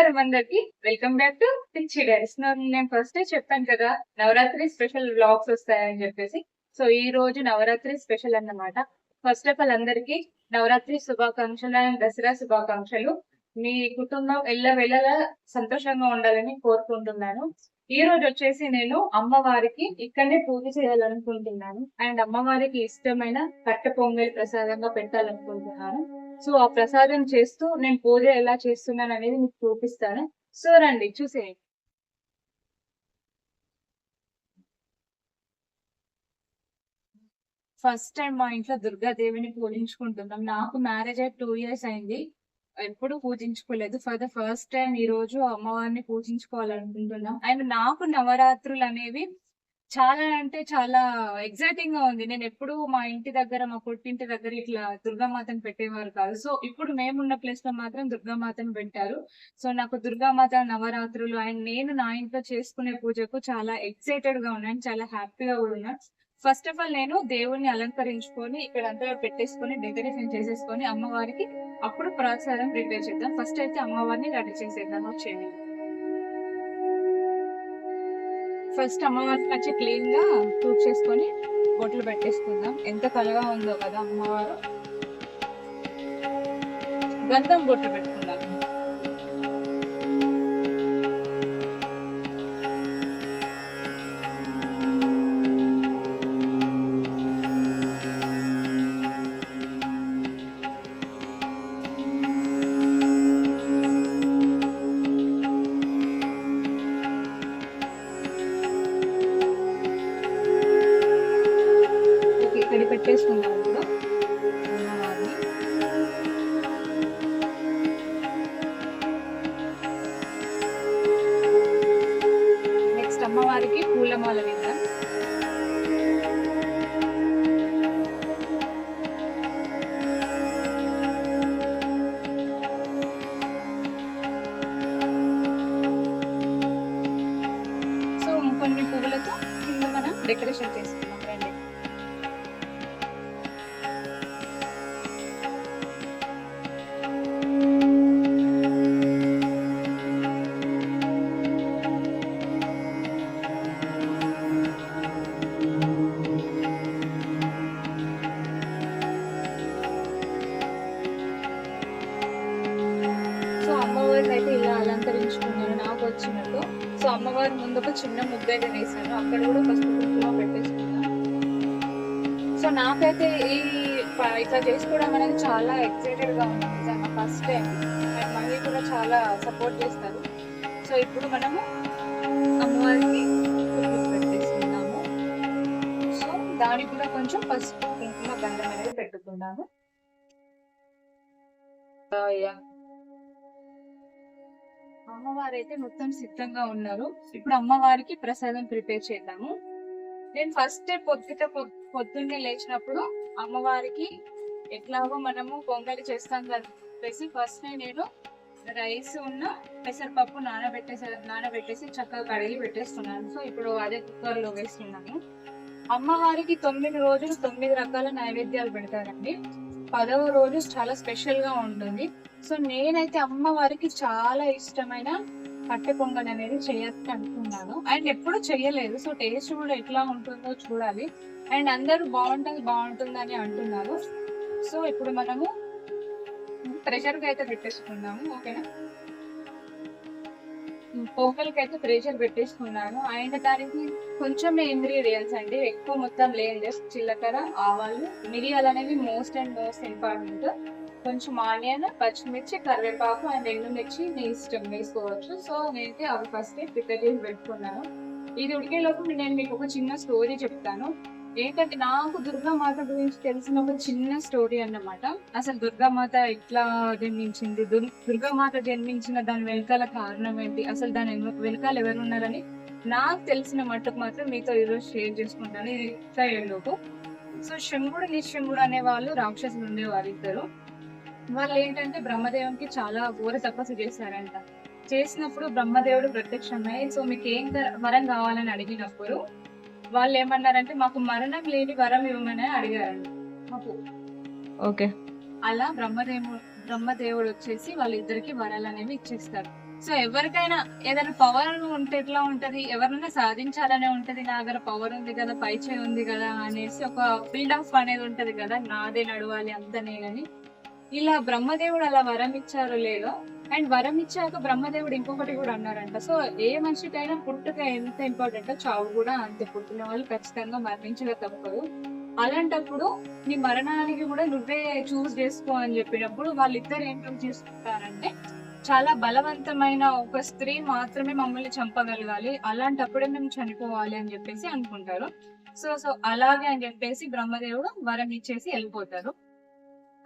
నమస్కారం అందరికి. Welcome back to పిచ్చి డైరీస్ నేను ఫస్ట్ చెప్పాను కదా నవరాత్రి స్పెషల్ బ్లాగ్స్ వస్తాయని చెప్పేసి. సో ఈ రోజు నవరాత్రి స్పెషల్ అన్నమాట. ఫస్ట్ ఆఫ్ ఆల్ అందరికి నవరాత్రి శుభాకాంక్షలు అండ్ దసరా శుభాకాంక్షలు. మీ కుటుంబం ఎల్ల వెళ్ళలా సంతోషంగా ఉండాలని కోరుకుంటున్నాను. ఈ రోజు వచ్చేసి నేను అమ్మవారికి ఇక్కడనే పూజ చేయాలనుకుంటున్నాను. అండ్ అమ్మవారికి ఇష్టమైన కట్ట పొంగల్ ప్రసాదంగా పెట్టాలనుకుంటున్నాను. సో ఆ ప్రసాదం చేస్తూ నేను పూజ ఎలా చేస్తున్నాను అనేది మీకు చూపిస్తాను. సో రండి చూసేయండి. ఫస్ట్ టైం మా ఇంట్లో దుర్గాదేవిని పూజించుకుంటున్నాం. నాకు మ్యారేజ్ అయ్యి టూ ఇయర్స్ అయింది. ఎప్పుడు పూజించుకోలేదు. ఫర్ ద ఫస్ట్ టైం ఈ రోజు అమ్మవారిని పూజించుకోవాలనుకుంటున్నాం. అండ్ నాకు నవరాత్రులు అనేవి చాలా అంటే చాలా ఎక్సైటింగ్గా ఉంది. నేను ఎప్పుడు మా ఇంటి దగ్గర మా పుట్టింటి దగ్గర ఇట్లా దుర్గామాతను పెట్టేవారు కాదు. సో ఇప్పుడు మేమున్న ప్లేస్లో మాత్రం దుర్గామాతను పెట్టారు. సో నాకు దుర్గామాత నవరాత్రులు అండ్ నేను నా ఇంట్లో చేసుకునే పూజకు చాలా ఎక్సైటెడ్గా ఉన్నాను. చాలా హ్యాపీగా కూడా ఉన్నాను. ఫస్ట్ ఆఫ్ ఆల్ నేను దేవుణ్ణి అలంకరించుకొని ఇక్కడ అంతా పెట్టేసుకొని డెకరేషన్ చేసేసుకొని అమ్మవారికి అప్పుడు ప్రసాదం ప్రిపేర్ చేద్దాం. ఫస్ట్ అయితే అమ్మవారిని రెడీ చేసేద్దాం. వచ్చేది ఫస్ట్ అమ్మవారికి వచ్చి క్లీన్గా తూడ్ చేసుకొని బొట్లు పెట్టేసుకుందాం. ఎంత కలగా ఉందో కదా అమ్మవారు. గంధం బొట్లు పెట్టుకుందాం. ముందు ఒక చిన్న ముద్ద అయితే వేసాను అక్కడ కూడా ఫస్ట్ కుంకుమ పెట్టేసుకున్నాను సో నాకైతే ఈ ఇట్లా చేసుకోవడం అనేది చాలా ఎక్సైటెడ్ ఉంది నిజంగా ఫస్ట్ టైం అండ్ మళ్ళీ కూడా చాలా సపోర్ట్ చేస్తారు. సో ఇప్పుడు మనము అమ్మవారికి పెట్టేసుకున్నాము సో దానికి కూడా కొంచెం పసుపు కుంకుమ గంధం అనేది పెట్టుకున్నాము యా. అమ్మవారు అయితే మొత్తం సిద్ధంగా ఉన్నారు. ఇప్పుడు అమ్మవారికి ప్రసాదం ప్రిపేర్ చేద్దాము. నేను ఫస్ట్ పొద్దుట పొద్దున్నే లేచినప్పుడు అమ్మవారికి ఎట్లాగో మనము పొంగలి చేస్తాం కదా చెప్పేసి ఫస్ట్ నేను రైస్ ఉన్న పెసరపప్పు నానబెట్టేసి నానబెట్టేసి చక్కగా కడిగి పెట్టేస్తున్నాను. సో ఇప్పుడు అదే కుక్కర్లో వేస్తున్నాము వేస్తున్నాను. అమ్మవారికి తొమ్మిది రోజులు తొమ్మిది రకాల నైవేద్యాలు పెడతారండి. పదవ రోజు చాలా స్పెషల్గా ఉంటుంది. సో నేనైతే అమ్మవారికి చాలా ఇష్టమైన కట్టె పొంగల్ అనేది చేయొచ్చు అనుకున్నాను అండ్ ఎప్పుడు చేయలేదు సో టేస్ట్ కూడా ఎట్లా ఉంటుందో చూడాలి. అండ్ అందరూ బాగుంటుంది బాగుంటుంది అని అంటున్నారు. సో ఇప్పుడు మనము ప్రెషర్గా అయితే పెట్టేసుకున్నాము ఓకేనా? పొంగల్కి అయితే ప్రెషర్ పెట్టేసుకున్నాను. అండ్ దానికి కొంచెం ఇంగ్రీడియంట్స్ అండి. ఎక్కువ మొత్తం లేదు. జస్ట్ జీలకర్ర ఆవాలు మిరియాలు అనేవి మోస్ట్ అండ్ మోస్ట్ ఇంపార్టెంట్. కొంచెం ఆనియన్ పచ్చిమిర్చి కరివేపాకు అండ్ ఎండుమిర్చి మీ ఇష్టం వేసుకోవచ్చు. సో నేనైతే అవి ఫస్ట్ ప్రిపేర్ చేసి పెట్టుకున్నాను. ఇది ఉడికేలోపు నేను మీకు ఒక చిన్న స్టోరీ చెప్తాను. ఏంటంటే నాకు దుర్గామాత గురించి తెలిసిన ఒక చిన్న స్టోరీ అన్నమాట. అసలు దుర్గామాత ఎట్లా జన్మించింది? దుర్- దుర్గామాత జన్మించిన దాని వెనకాల కారణం ఏంటి? అసలు దాని వెనకాల ఎవరు ఉన్నారని నాకు తెలిసిన మట్టుకు మాత్రం మీతో ఈరోజు షేర్ చేసుకుంటాను. ఇది లోపు? సో శంగుడు నిశంగుడు అనే వాళ్ళు రాక్షసులు ఉండేవారు ఇద్దరు. వాళ్ళు ఏంటంటే బ్రహ్మదేవునికి చాలా ఘోర తపస్సు చేశారంట. చేసినప్పుడు బ్రహ్మదేవుడు ప్రత్యక్షమై సో మీకు ఏం వర- కావాలని అడిగినప్పుడు వాళ్ళు ఏమన్నారంటే మాకు మరణం లేని వరం ఇవ్వమని అడిగారంట మాకు. ఓకే. అలా బ్రహ్మదేవుడు బ్రహ్మదేవుడు వచ్చేసి వాళ్ళిద్దరికి వరాలు అనేవి ఇచ్చేస్తారు. సో ఎవరికైనా ఏదైనా పవర్ ఉంటే ఎట్లా ఉంటది? ఎవరినైనా సాధించాలనే ఉంటది? నా దగ్గర పవర్ ఉంది కదా పై చేయి ఉంది కదా అనేసి ఒక బిల్డప్ అనేది ఉంటది కదా నాదే నడవాలి అంతనే అని ఇలా బ్రహ్మదేవుడు అలా వరం ఇచ్చారో లేదో అండ్ వరం ఇచ్చాక బ్రహ్మదేవుడు ఇంకొకటి కూడా అన్నారంట. సో ఏ మనిషికైనా పుట్టుక ఎంత ఇంపార్టెంట్ చావు కూడా అంతే. పుట్టిన వాళ్ళు ఖచ్చితంగా మరణించక తప్పదు. అలాంటప్పుడు నీ మరణానికి కూడా నువ్వే చూస్ చేసుకో అని చెప్పినప్పుడు వాళ్ళిద్దరు ఏం చూస్ చేసుకుంటారంటే చాలా బలవంతమైన ఒక స్త్రీ మాత్రమే మమ్మల్ని చంపగలగాలి. అలాంటప్పుడే మేము చనిపోవాలి అని చెప్పేసి అనుకుంటారు. సో సో అలాగే అని చెప్పేసి బ్రహ్మదేవుడు వరం ఇచ్చేసి వెళ్ళిపోతారు.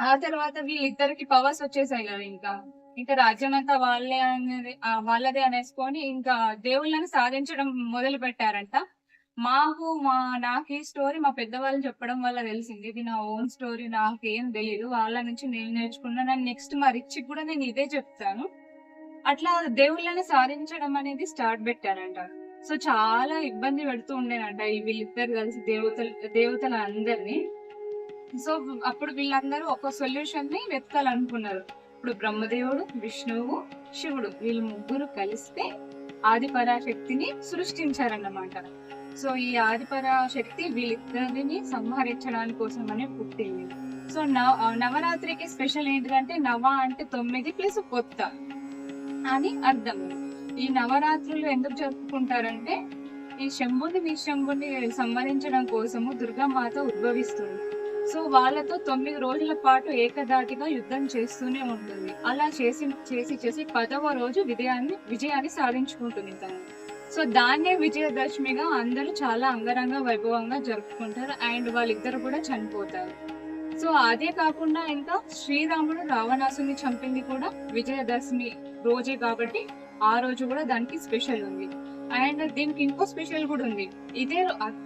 ఆ తర్వాత వీళ్ళిద్దరికి పవర్స్ వచ్చేసాయి కదా ఇంకా. ఇంకా రాజ్యం అంతా వాళ్ళే అనేది వాళ్ళదే అనేసుకొని ఇంకా దేవుళ్ళని సాధించడం మొదలు పెట్టారంట. మాకు మా నాకు ఈ స్టోరీ మా పెద్దవాళ్ళు చెప్పడం వల్ల తెలిసింది. ఇది నా ఓన్ స్టోరీ నాకు ఏం తెలియదు వాళ్ళ నుంచి నేను నేర్చుకున్నా నేను నెక్స్ట్ మా రిచ్ కూడా నేను ఇదే చెప్తాను. అట్లా దేవుళ్ళని సాధించడం అనేది స్టార్ట్ పెట్టానంట సో చాలా ఇబ్బంది పెడుతూ ఉండేనంట ఈ వీళ్ళిద్దరు కలిసి దేవతలు దేవతల అందరినీ. సో అప్పుడు వీళ్ళందరూ ఒక సొల్యూషన్ని వెతకాలనుకున్నారు. ఇప్పుడు బ్రహ్మదేవుడు విష్ణువు శివుడు వీళ్ళు ముగ్గురు కలిస్తే ఆది పరాశక్తిని సృష్టించారన్నమాట. సో ఈ ఆది పరాశక్తి వీళ్ళిద్దరిని సంహరించడానికి అనే పుట్టింది. సో నవ నవరాత్రికి స్పెషల్ ఏంటంటే నవ అంటే తొమ్మిది ప్లస్ కొత్త అని అర్థం. ఈ నవరాత్రులు ఎందుకు జరుపుకుంటారంటే ఈ శంభుని నిశంభుని సంహరించడం కోసము దుర్గామాత ఉద్భవిస్తుంది. సో వాళ్ళతో తొమ్మిది రోజుల పాటు ఏకదాటిగా యుద్ధం చేస్తూనే ఉంటుంది. అలా చేసి చేసి చేసి పదవ రోజు విజయాన్ని విజయాన్ని సాధించుకుంటుంది తను. సో దాన్నే విజయదశమిగా అందరూ చాలా అంగరంగ వైభవంగా జరుపుకుంటారు. అండ్ వాళ్ళిద్దరు కూడా చనిపోతారు. సో అదే కాకుండా ఇంకా శ్రీరాముడు రావణాసుని చంపింది కూడా విజయదశమి రోజే కాబట్టి ఆ రోజు కూడా దానికి స్పెషల్ ఉంది. అండ్ దీనికి ఇంకో స్పెషల్ కూడా ఉంది. ఇదే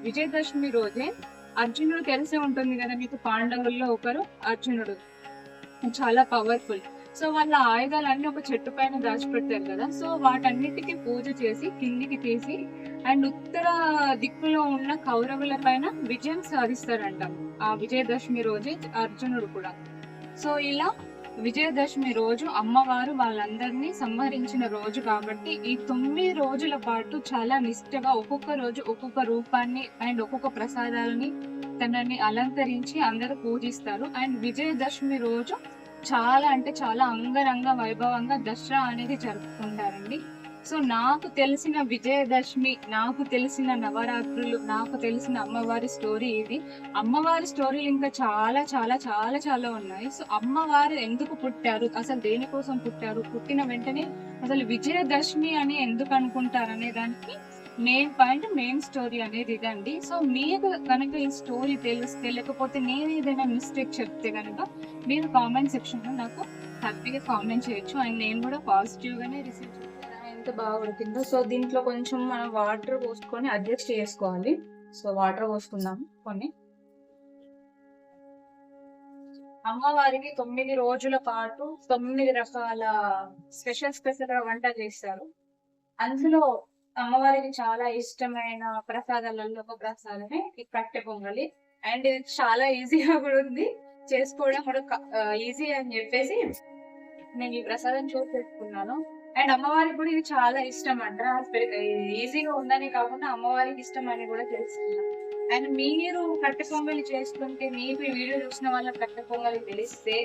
విజయదశమి రోజే అర్జునుడు తెలిసే ఉంటుంది కదా మీకు పాండవుల్లో ఒకరు అర్జునుడు. చాలా పవర్ఫుల్ సో వాళ్ళ ఆయుధాలన్నీ ఒక చెట్టు పైన దాచిపెడతారు కదా. సో వాటన్నిటికీ పూజ చేసి కిందికి తీసి అండ్ ఉత్తర దిక్కులో ఉన్న కౌరవుల పైన విజయం సాధిస్తారంట. ఆ విజయదశమి రోజే అర్జునుడు కూడా. సో ఇలా విజయదశమి రోజు అమ్మవారు వాళ్ళందరినీ సంహరించిన రోజు కాబట్టి ఈ తొమ్మిది రోజుల పాటు చాలా నిష్ఠగా ఒక్కొక్క రోజు ఒక్కొక్క రూపాన్ని అండ్ ఒక్కొక్క ప్రసాదాలని తనని అలంకరించి అందరూ పూజిస్తారు. అండ్ విజయదశమి రోజు చాలా అంటే చాలా అంగరంగ వైభవంగా దసరా అనేది జరుపుకుంటారండి. సో నాకు తెలిసిన విజయదశమి నాకు తెలిసిన నవరాత్రులు నాకు తెలిసిన అమ్మవారి స్టోరీ ఇది. అమ్మవారి స్టోరీలు ఇంకా చాలా చాలా చాలా చాలా ఉన్నాయి. సో అమ్మవారు ఎందుకు పుట్టారు? అసలు దేనికోసం పుట్టారు? పుట్టిన వెంటనే అసలు విజయదశమి అని ఎందుకు అనుకుంటారు అనే దానికి మెయిన్ పాయింట్ మెయిన్ స్టోరీ అనేది ఇదండి. సో మీకు కనుక ఈ స్టోరీ తెలిస్తే లేకపోతే నేను ఏదైనా మిస్టేక్ చెప్తే కనుక మీరు కామెంట్ సెక్షన్లో నాకు హ్యాపీగా కామెంట్ చేయొచ్చు. అండ్ నేను కూడా పాజిటివ్ గానే రిసీవ్ అయితే బాగా ఉడికిందో సో దీంట్లో కొంచెం మనం వాటర్ పోసుకొని అడ్జస్ట్ చేసుకోవాలి. సో వాటర్ పోసుకుందాం కొన్ని. అమ్మవారికి తొమ్మిది రోజుల పాటు తొమ్మిది రకాల స్పెషల్ స్పెషల్ వంట చేస్తారు. అందులో అమ్మవారికి చాలా ఇష్టమైన ప్రసాదాలలో ఒక ప్రసాదమే ఈ కట్టె పొంగలి. అండ్ ఇది చాలా ఈజీగా కూడా ఉంది. చేసుకోవడం కూడా ఈజీ అని చెప్పేసి నేను ఈ ప్రసాదం చూసి పెట్టుకున్నాను. అండ్ అమ్మవారికి కూడా ఇది చాలా ఇష్టం అంట. ఈజీగా ఉందని కాకుండా అమ్మవారికి ఇష్టం అని కూడా తెలుసుకున్నాను అండ్ మీరు కట్టె పొంగలి చేసుకుంటే మీకు ఈ వీడియో చూసిన వాళ్ళ కట్టె పొంగలి తెలిస్తే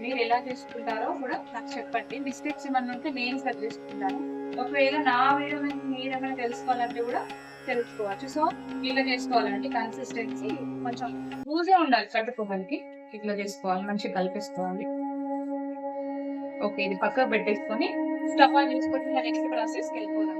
మీరు ఎలా చేసుకుంటారో కూడా నాకు చెప్పండి. మిస్టేక్స్ ఏమన్నా ఉంటే నేను సరి చేసుకుంటాను. ఒకవేళ నా వీడియో మీద మీరు ఏమైనా తెలుసుకోవాలంటే కూడా తెలుసుకోవచ్చు. సో ఇట్లా చేసుకోవాలండి. కన్సిస్టెన్సీ కొంచెం లూజే ఉండాలి కట్టె పొంగలికి. ఇట్లా చేసుకోవాలి మంచిగా కలిపేసుకోవాలి. ఓకే ఇది పక్కకు పెట్టేసుకొని స్టవ్ ఆన్ చేసుకొని నెక్స్ట్ ప్రాసెస్ వెళ్ళిపోదాం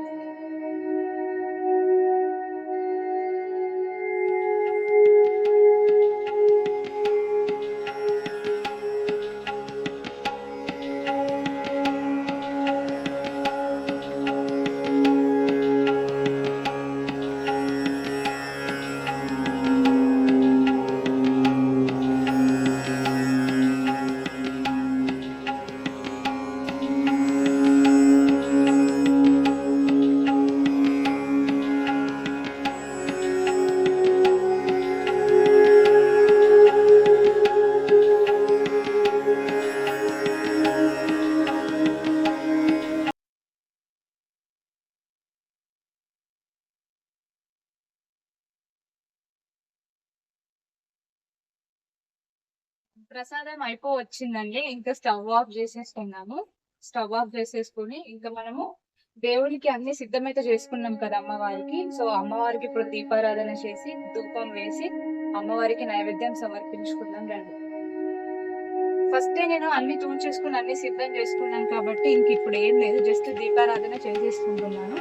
ప్రసాదం అయిపో వచ్చిందండి ఇంకా స్టవ్ ఆఫ్ చేసేసుకున్నాము స్టవ్ ఆఫ్ చేసేసుకుని ఇంకా మనము దేవుడికి అన్ని సిద్ధమైతే చేసుకున్నాం కదా అమ్మవారికి. సో అమ్మవారికి ఇప్పుడు దీపారాధన చేసి ధూపం వేసి అమ్మవారికి నైవేద్యం సమర్పించుకుందాం రండి. ఫస్ట్ నేను అన్ని తూన్ చేసుకుని అన్ని సిద్ధం చేసుకున్నాను కాబట్టి ఇంక ఇప్పుడు ఏం లేదు. జస్ట్ దీపారాధన చేసేసుకుంటున్నాను.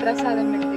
అమ్మవారికి ప్రసాదం పెట్టేద్దాం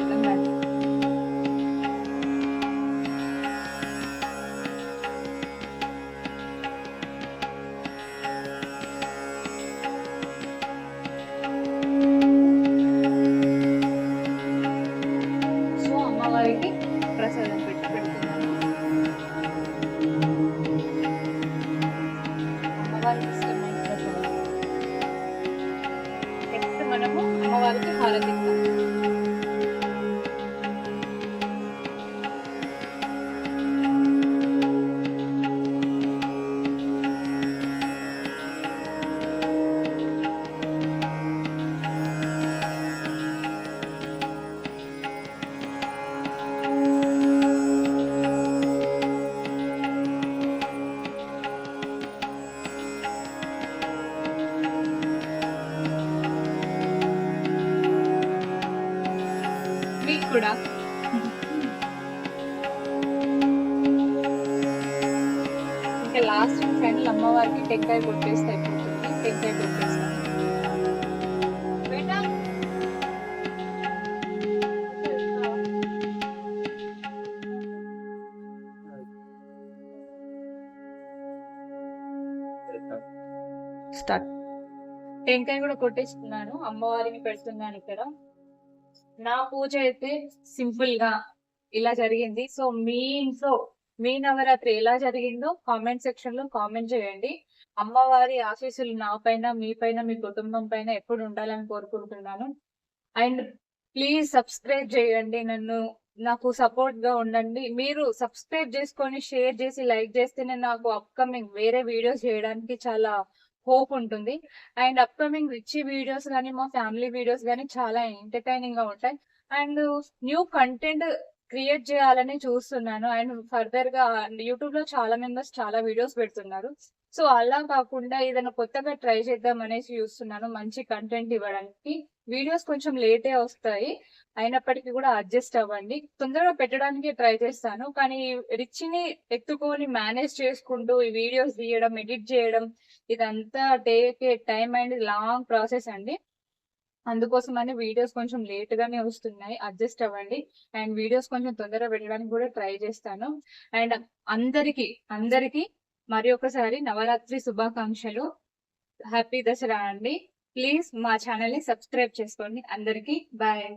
లాస్ట్ ఫైనల్ అమ్మవారికి టెంకాయ కొట్టేస్తే అయిపోతుంది. టెంకాయ కొట్టేస్తాను స్టార్ట్ టెంకాయ కూడా కొట్టేసుకున్నాను. అమ్మవారికి పెడుతున్నాను ఇక్కడ. నా పూజ అయితే సింపుల్గా ఇలా జరిగింది. సో మీ ఇంట్లో మీ నవరాత్రి ఎలా జరిగిందో కామెంట్ సెక్షన్లో కామెంట్ చేయండి. అమ్మవారి ఆశీస్సులు నా పైన మీ పైన మీ కుటుంబం పైన ఎప్పుడు ఉండాలని కోరుకుంటున్నాను. అండ్ ప్లీజ్ సబ్స్క్రైబ్ చేయండి నన్ను నాకు సపోర్ట్గా ఉండండి. మీరు సబ్స్క్రైబ్ చేసుకొని షేర్ చేసి లైక్ చేస్తేనే నాకు అప్కమింగ్ వేరే వీడియోస్ చేయడానికి చాలా హోప్ ఉంటుంది. అండ్ అప్కమింగ్ రిచ్ వీడియోస్ కానీ మా ఫ్యామిలీ వీడియోస్ కానీ చాలా ఎంటర్టైనింగ్గా ఉంటాయి. అండ్ న్యూ కంటెంట్ క్రియేట్ చేయాలని చూస్తున్నాను. అండ్ ఫర్దర్గా యూట్యూబ్లో చాలా మెంబర్స్ చాలా వీడియోస్ పెడుతున్నారు. సో అలా కాకుండా ఏదైనా కొత్తగా ట్రై చేద్దాం అనేసి చూస్తున్నాను. మంచి కంటెంట్ ఇవ్వడానికి. వీడియోస్ కొంచెం లేటే వస్తాయి. అయినప్పటికీ కూడా అడ్జస్ట్ అవ్వండి. తొందరగా పెట్టడానికి ట్రై చేస్తాను. కానీ రిచ్ని ఎత్తుకొని మేనేజ్ చేసుకుంటూ ఈ వీడియోస్ తీయడం ఎడిట్ చేయడం ఇదంతా take time and long process అండి. అందుకోసం అని వీడియోస్ కొంచెం లేట్ గానే వస్తున్నాయి. అడ్జస్ట్ అవ్వండి. అండ్ వీడియోస్ కొంచెం తొందరగా వెళ్ళడానికి కూడా ట్రై చేస్తాను. అండ్ అందరికి అందరికి మరి ఒకసారి నవరాత్రి శుభాకాంక్షలు. హ్యాపీ దసరా అండి. ప్లీజ్ మా ఛానల్ని సబ్స్క్రైబ్ చేసుకోండి అందరికి. బాయ్.